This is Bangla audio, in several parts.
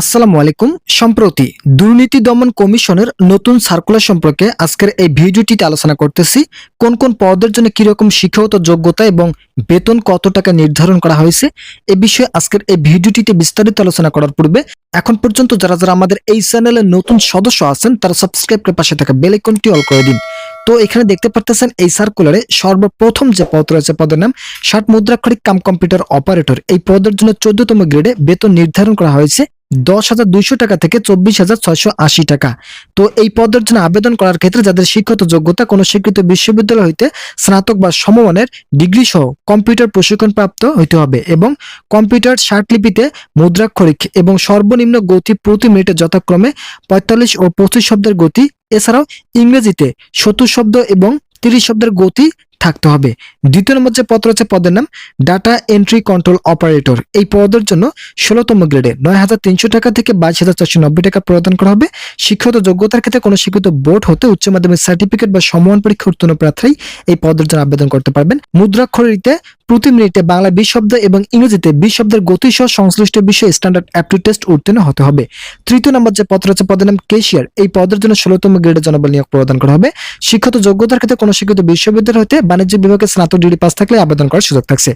আসসালামু আলাইকুম। সম্প্রতি দুর্নীতি দমন কমিশনের নতুন সার্কুলার সম্পর্কে আজকের এই ভিডিওটিতে আলোচনা করতেছি, কোন কোন পদের জন্য কীরকম শিক্ষাগত যোগ্যতা এবং বেতন কত টাকা নির্ধারণ করা হয়েছে, এ বিষয়ে আজকের এই ভিডিওটিতে বিস্তারিত আলোচনা করার পূর্বে এখন পর্যন্ত যারা যারা আমাদের এই চ্যানেলের নতুন সদস্য আছেন, তারা সাবস্ক্রাইব করে পাশে থাকা বেল আইকনটি অল করে দিন। তো এখানে দেখতে পারতেছেন এই সার্কুলারে সর্বপ্রথম যে পদ রয়েছে পদের নাম ষাট মুদ্রাক্ষরিক কাম কম্পিউটার অপারেটর এই পদের জন্য চোদ্দতম গ্রেডে বেতন নির্ধারণ করা হয়েছে। দশ হাজার দুইশো টাকা থেকে চব্বিশ হাজার ছয়শো আশি টাকা। তো এই পদের জন্য আবেদন করার ক্ষেত্রে যাদের শিক্ষত যোগ্যতা, কোনো স্বীকৃত বিশ্ববিদ্যালয় হইতে স্নাতক বা সমমানের ডিগ্রি সহ কম্পিউটার প্রশিক্ষণ প্রাপ্ত হইতে হবে এবং কম্পিউটার লিপিতে মুদ্রাক্ষরিক এবং সর্বনিম্ন গতি প্রতি মিনিটে যথাক্রমে পঁয়তাল্লিশ ও পঁচিশ শব্দের গতি, এছাড়াও ইংরেজিতে সত্তর শব্দ এবং তিরিশ শব্দের গতি থাকতে হবে। দ্বিতীয় নম্বর যে পদ রয়েছে, পদের নাম ডাটা এন্ট্রি কন্ট্রোল অপারেটর এই পদের জন্য ষোলোতম গ্রেডে নয় হাজার তিনশো টাকা থেকে বাইশ হাজার চারশো নব্বই টাকা প্রদান করা হবে। শিক্ষিত যোগ্যতার ক্ষেত্রে কোনো শিক্ষিত বোর্ড হতে উচ্চ মাধ্যমিক সার্টিফিকেট বা সমমান পরীক্ষা উত্তীর্ণ প্রার্থী এই পদের জন্য আবেদন করতে পারবেন। মুদ্রাক্ষরিতে প্রতি মিনিটে বাংলা বিশ শব্দ এবং ইংরেজিতে বিশ শব্দের গতি সহ সংশ্লিষ্ট বিষয়ে স্ট্যান্ডার্ড অ্যাপটি টেস্ট উত্তীর্ণ হতে হবে। তৃতীয় নম্বর যে পদ রয়েছে, পদের নাম কেশিয়ার এই পদের জন্য ষোলোতম গ্রেডে জনবল নিয়োগ প্রদান করা হবে। শিক্ষিত যোগ্যতার ক্ষেত্রে কোনো শিক্ষিত বিশ্ববিদ্যালয় হতে বাণিজ্য বিভাগে স্নাতক ডিগ্রি পাস থাকলে আবেদন করার সুযোগ থাকছে।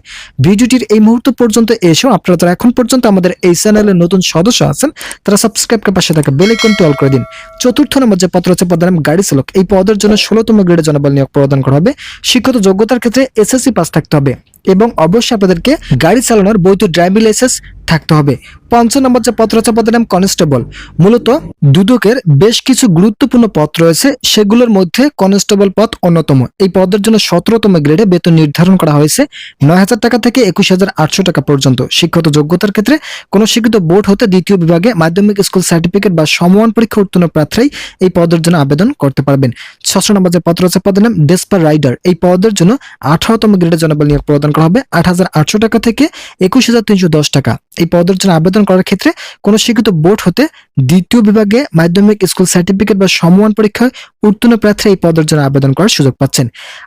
ভিডিওটির এই মুহূর্ত পর্যন্ত এসেও আপনারা যারা এখন পর্যন্ত আমাদের এই চ্যানেলের নতুন সদস্য আছেন, তারা সাবস্ক্রাইব করে পাশে থাকা বেল আইকনটি অল করে দিন। চতুর্থ নম্বর যে পদ রয়েছে পদের নাম গাড়ি চালক। এই পদের জন্য ষোলোতম গ্রেডে জনবল নিয়োগ প্রদান করা হবে। শিক্ষিত যোগ্যতার ক্ষেত্রে এসএসসি পাস থাকতে হবে এবং অবশ্যই আপনাদেরকে গাড়ি চালানোর বৈধ ড্রাইভিং লাইসেন্স থাকতে হবে। পঞ্চম নম্বর যে পদ রয়েছে পদের নাম কনস্টেবল মূলত দুদকের বেশ কিছু গুরুত্বপূর্ণ পদ রয়েছে, সেগুলোর মধ্যে কনস্টেবল পদ অন্যতম। এই পদের জন্য সতেরোতম গ্রেডে বেতন নির্ধারণ করা হয়েছে নয় হাজার টাকা থেকে একুশ হাজার আটশো টাকা পর্যন্ত। শিক্ষত যোগ্যতার ক্ষেত্রে কোনো শিক্ষিত বোর্ড হতে দ্বিতীয় বিভাগে মাধ্যমিক স্কুল সার্টিফিকেট বা সমান পরীক্ষা উত্তীর্ণ প্রার্থী এই পদের জন্য আবেদন করতে পারবেন। ষষ্ঠ নম্বর যে পদ রয়েছে পদের নাম ডেসপার রাইডার এই পদের জন্য আঠারোতম গ্রেডে জনবল নিয়োগ প্রদান করা হবে আট হাজার আটশো টাকা থেকে একুশ হাজার তিনশো দশ টাকা। এই পদের জন্য আবেদন করার ক্ষেত্রে কোনো শিক্ষিত বোর্ড হতে দ্বিতীয় বিভাগে মাধ্যমিক স্কুল সার্টিফিকেট বা সমমান পরীক্ষায় উত্তীর্ণ প্রার্থীরা এই পদের জন্য আবেদন করার সুযোগ পাচ্ছেন।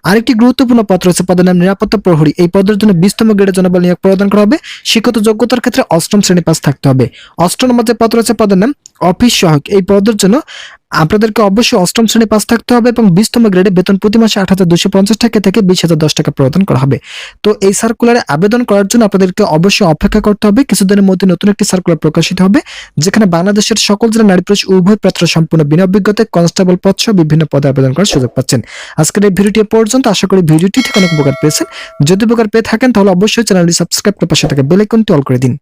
আরেকটি গুরুত্বপূর্ণ পত্র রয়েছে পদের নাম নিরাপত্তা প্রহরী। এই পদের জন্য বিস্তম গ্রেডের জনবল নিয়োগ প্রদান করা হবে। শিক্ষিত যোগ্যতার ক্ষেত্রে অষ্টম শ্রেণি পাস থাকতে হবে। অষ্টম নম্বর পত্র পদ রয়েছে পদের নাম অফিস সহায়ক। এই পদের জন্য আপনাদেরকে অবশ্যই অষ্টম শ্রেণি পাস থাকতে হবে এবং বিশতম গ্রেডে বেতন প্রতি মাসে আট হাজার দুশো পঞ্চাশ টাকা থেকে বিশ হাজার দশ টাকা প্রদান করা হবে। তো এই সার্কুলারে আবেদন করার জন্য আপনাদেরকে অবশ্যই অপেক্ষা করতে হবে। কিছুদিনের মধ্যে নতুন একটি সার্কুলার প্রকাশিত হবে, যেখানে বাংলাদেশের সকল জেলা নারী পুরুষ উভয় প্রার্থীরা সম্পূর্ণ বিনা অভিজ্ঞতায় কনস্টেবল পদ সহ বিভিন্ন পদে আবেদন করার সুযোগ পাচ্ছেন। আজকের এই ভিডিওটি পর্যন্ত। আশা করি ভিডিওটি থেকে অনেক উপকার পেয়েছেন। যদি উপকার পেয়ে থাকেন, তাহলে অবশ্যই চ্যানেলটি সাবস্ক্রাইব করে পাশে থাকা বেল আইকনটি অল করে দিন।